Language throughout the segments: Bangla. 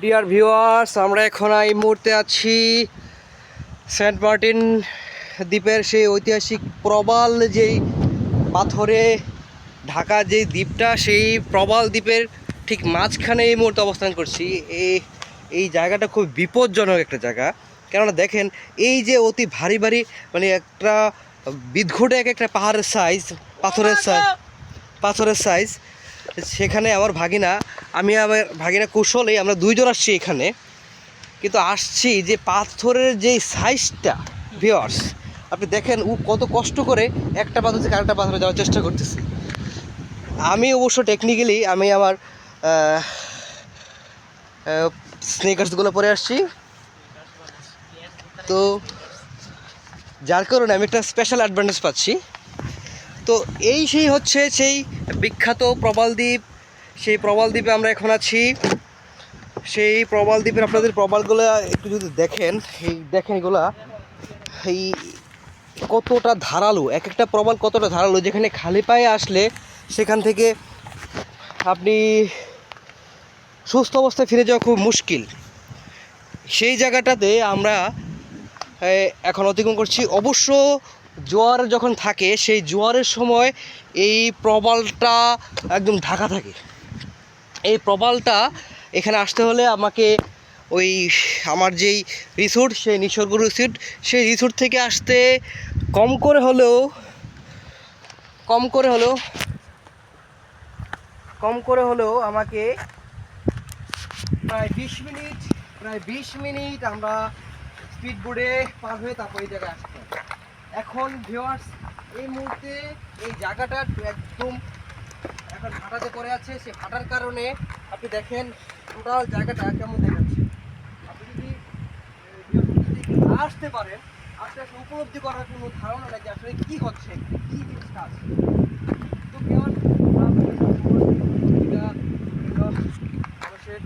ডিয়ার ভিউয়ার্স আমরা এখন এই মুহূর্তে আছি সেন্ট মার্টিন দ্বীপের সেই ঐতিহাসিক প্রবাল যেই পাথরে ঢাকা যেই দ্বীপটা সেই প্রবাল দ্বীপের ঠিক মাঝখানে এই মুহূর্তে অবস্থান করছি। এই এই জায়গাটা খুব বিপজ্জনক একটা জায়গা। কেননা দেখেন এই যে অতি ভারী ভারী মানে একটা বিদঘুটে এক একটা পাহাড়ের সাইজ পাথরের সাইজ পাথরের সাইজ সেখানে আমার ভাগিনা আমি আমার ভাগিনা কুশল, এই আমরা দুইজন আসছি এখানে। কিন্তু আসছি যে পাথরের যে সাইজটা ভিওর্স আপনি দেখেন ও কত কষ্ট করে একটা পাথর থেকে আরেকটা পাথরে যাওয়ার চেষ্টা করতেছে। আমি অবশ্য টেকনিক্যালি আমি আমার স্নেকার্সগুলো পরে আসছি। তো যার কারণে আমি একটা স্পেশাল অ্যাডভান্টেজ পাচ্ছি। তো এই সেই হচ্ছে সেই বিখ্যাত প্রবালদ্বীপ সেই প্রবাল দ্বীপে আমরা এখন আছি। সেই প্রবাল দ্বীপের আপনাদের প্রবালগুলো একটু যদি দেখেন, এই দেখেন এগুলা, এই কতটা ধারালো এক একটা প্রবাল কতটা ধারালো, যেখানে খালি পায়ে আসলে সেখান থেকে আপনি সুস্থ অবস্থায় ফিরে যাওয়া খুব মুশকিল। সেই জায়গাটাতে আমরা এখন অতিক্রম করছি। অবশ্য জোয়ার যখন থাকে, সেই জোয়ারের সময় এই প্রবালটা একদম ঢাকা থাকে। এই প্রবালটা এখানে আসতে হলে আমাকে ওই আমার যেই রিসোর্ট, সেই নিসর্গ রিসোর্ট, সেই রিসোর্ট থেকে আসতে কম করে হলেও, কম করে হলেও, কম করে হলেও আমাকে প্রায় বিশ মিনিট, প্রায় বিশ মিনিট আমরা স্পিড বোর্ডে পার হয়ে তারপর এই জায়গায় আসতে এখন ভিওয়ার্স এই মুহূর্তে এই জায়গাটা একদম এখন ভাটাতে পড়ে আছে, সেই ভাটার কারণে আপনি দেখেন টোটাল জায়গাটা কেমন দেখাচ্ছে আপনি যদি আসতে পারেন আপনি আসলে উপলব্ধি করার কোনো ধারণা যে আসলে কী হচ্ছে, কী জিনিসটা আছে। তো কেমন মানুষের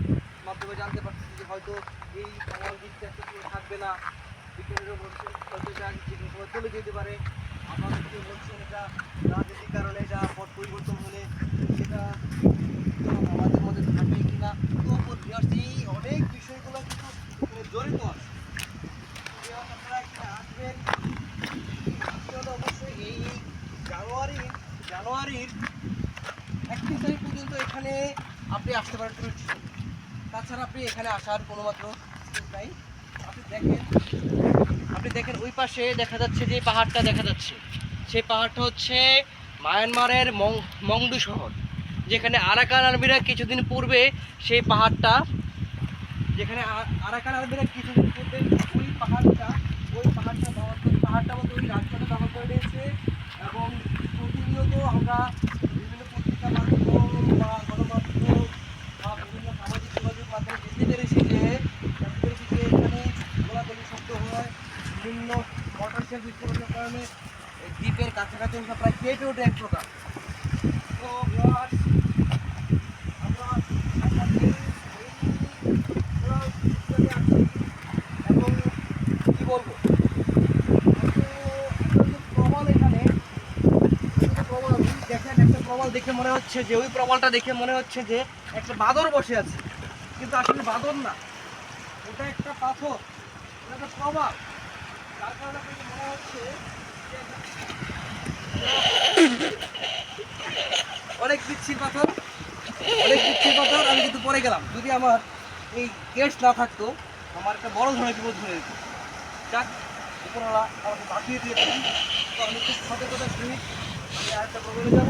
মাধ্যমে জানতে পারছি যে হয়তো এই আমার দিকটা থাকবে না। বিজ্ঞানীরা যে চলে যেতে পারে। কেউ বলছেন এটা রাজনীতির কারণে এটা পরিবর্তন হলে সেটা আমাদের মধ্যে থাকবে কিনা তো viewers, এই অনেক বিষয়গুলো কিন্তু জড়িত আছে আপনারা এখানে আসবেন অবশ্যই এই জানুয়ারি জানুয়ারির একত্রিশ তারিখ পর্যন্ত এখানে আপনি আসতে পারেন টুরিস্ট তাছাড়া আপনি এখানে আসার কোনো নাই। আপনি দেখেন ওই পাশে দেখা যাচ্ছে যে পাহাড়টা দেখা যাচ্ছে। সেই পাহাড়টা হচ্ছে মায়ানমারের মংডু শহর, যেখানে আরাকান আর্মিরা কিছুদিন পূর্বে সেই পাহাড়টা, যেখানে আরাকান আর্মিরা কিছুদিন পূর্বে ওই পাহাড়টা ওই পাহাড়টা দখল করে পাহাড়টা মধ্যে ওই রাস্তাটা দখল করে নিয়েছে এবং প্রতিনিয়ত আমরা বিভিন্ন পত্রিকা মাধ্যম বা গণমাধ্যম বা বিভিন্ন সামাজিক যোগাযোগ মাধ্যমে দেখতে পেরেছি যে জানতে পেরেছি যে এখানে গোলাগুলি শব্দ হয় বিভিন্ন সেল বিস্ফোরণের কারণে দ্বীপের কাছাকাছি অংশ প্রায় কেটে ওঠে এক প্রকার। তো কি বলব? এখানে প্রবল দেখেন একটা প্রবল দেখে মনে হচ্ছে যে, ওই প্রবলটা দেখে মনে হচ্ছে যে, একটা বাদর বসে আছে। কিন্তু আসলে বাদর না, ওটা একটা পাথর, ওটা একটা প্রবাল অনেক পিচ্ছিল পাথর, অনেক পিচ্ছিল পাথর, আমি কিন্তু পড়ে গেলাম। যদি আমার এই গেটস না থাকতো, আমার একটা বড় ধরনের বিপদ হয়ে যেত। যাক, উপরওয়ালা আমাকে বাঁচিয়ে দিয়েছেন তো আমি খুব সতর্কতার সহিত আমি আরেকটা প্রবলেমে যাব।